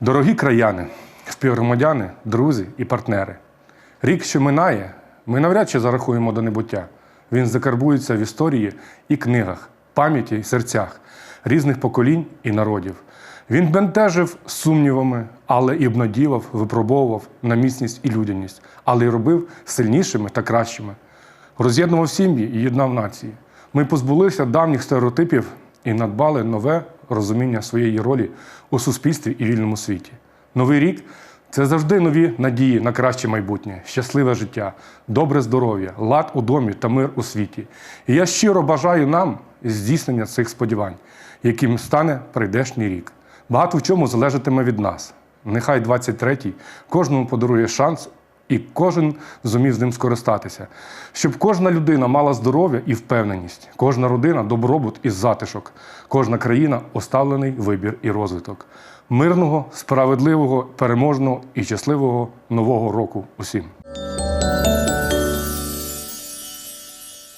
Дорогі краяни, співгромадяни, друзі і партнери. Рік, що минає, ми навряд чи зарахуємо до небуття. Він закарбується в історії і книгах, пам'яті і серцях різних поколінь і народів. Він бентежив сумнівами, але і обнадівав, випробовував на міцність і людяність, але й робив сильнішими та кращими. Роз'єднував сім'ї і єднав нації. Ми позбулися давніх стереотипів і надбали нове розуміння своєї ролі у суспільстві і вільному світі. Новий рік це завжди нові надії на краще майбутнє, щасливе життя, добре здоров'я, лад у домі та мир у світі. І я щиро бажаю нам здійснення цих сподівань, яким стане прийдешній рік. Багато в чому залежатиме від нас. Нехай 23-й кожному подарує шанс і кожен зумів з ним скористатися, щоб кожна людина мала здоров'я і впевненість, кожна родина добробут і затишок, кожна країна оставлений вибір і розвиток. Мирного, справедливого, переможного і щасливого нового року усім.